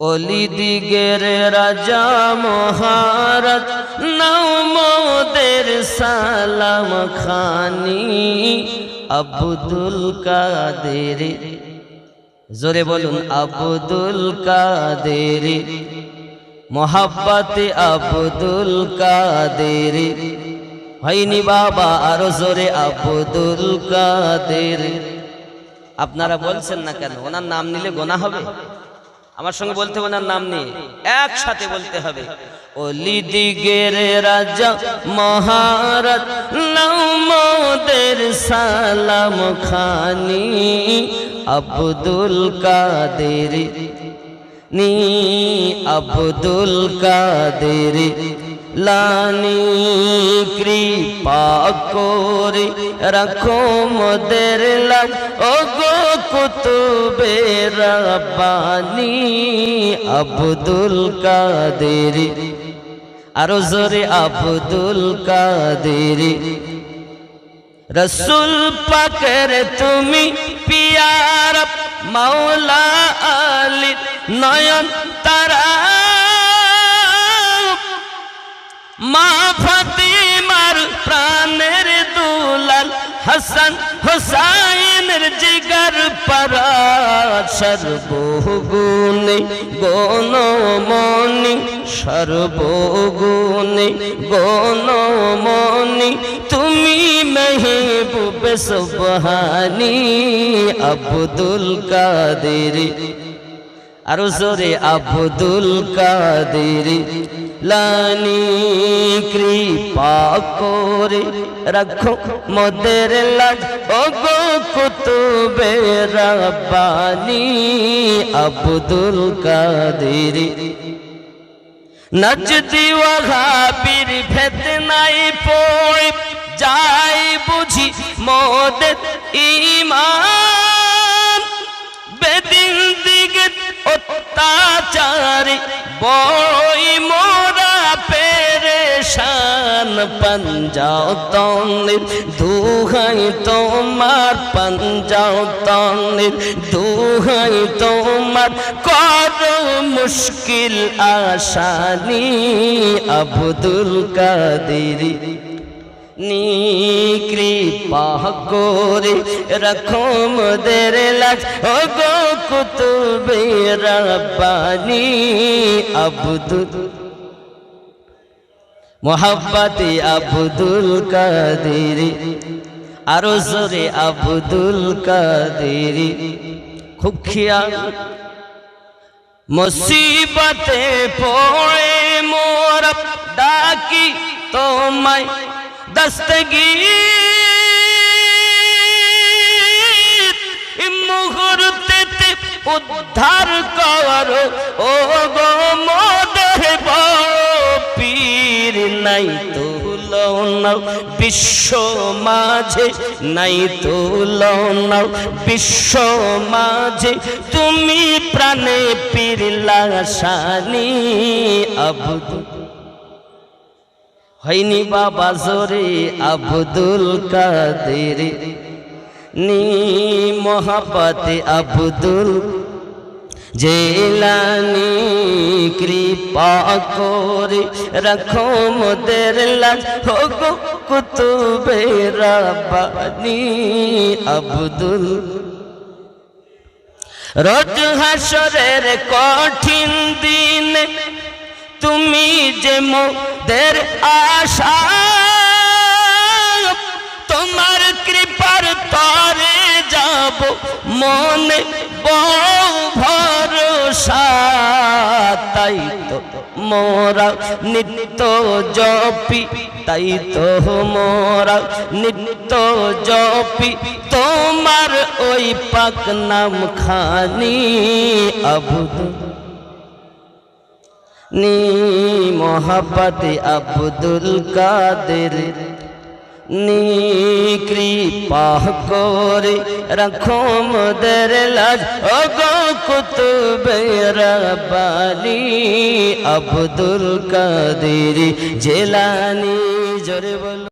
অলি দিগের রাজা মহারাজ, নাও মোদের সালাম খানি। আব্দুল কাদের। জোরে বলুন, আব্দুল কাদের। মোহাব্বতে আব্দুল কাদের। হয়নি বাবা, আরও জোরে, আব্দুল কাদের। আপনারা বলছেন না কেন? ওনার নাম নিলে গোনা হবে? আমার সঙ্গে বলতে ওনার নাম নিয়ে একসাথে বলতে হবে। অলি দিগের রাজা মহারাজ মোদের সালাম খানি আব্দুল কাদের নি আব্দুল কাদের লানি কৃপা করে রাখো মোদের লাগ ও কুতুবে রাব্বানি আব্দুল কাদের। আরও জোরে আব্দুল কাদের। রসুল পাকের তুমি পিয়ার মাওলা আলী নয়ন তারা। মা ফাতিমার দুলাল হাসান হোসাইনের জিগার পারা সর্বগুণে গণমণি সর্বগুণে গণমণি। তুমি মেহবুব সুবহানি, আব্দুল কাদের। আরও জোরে, আব্দুল কাদের। লানি কৃপা করে রাখো মোদের লাগ ও কুতুবে রাব্বানি আব্দুল কাদের। নজদি ওয়াহাবির ভেদ নাই পড়ে, যাই বুঝি মোদের ইমান। বেদিন দিকে অত্যাচারী বই পঞ্জাও তনের দুহাই তোমার পঞ্জাও তনের দুহাই তোমার কর মুশকিল আসানি আব্দুল কাদের। কৃপা করে রাখো মোদের লাজ ও গো কুতুবে রব্বানি আব্দুল মোহাব্বতে আব্দুল কাদের, আরও জোরে আব্দুল কাদের। খুব খেয়াল। মুসিবতে পড়ে মোর ডাকি তোমায় দস্তগীর মুহূর্তে উদ্ধার করো ও গো মোদের পীর নাই তুলনাও বিশ্ব মাঝে নাই তুলনাও বিশ্ব মাঝে তুমি প্রাণে পীরলা শানি আবুদু। হয়নি বাবা জোরে আব্দুল কাদের, নি মোহাবতে আব্দুল জেলানি কৃপা করে রাখো মোদের লাজ। হো গো কুতুবে রাব্বানি আব্দুল। রোজ হাসরের কঠিন দিনে তুমি যে মোদের আশা, তোমার কৃপার তরে যাব মনে। তাই তো মোরা নিত্য জপি তাই তো মোরা নিত্য জপি। তোমার ওই পাক নাম খানি আবুদুল নি মোহাবতে আব্দুল কাদের। কৃপা করে রাখো মোদের লাজ অগো কুতুবালি আব্দুল কাদের জেলানি জোরে বলো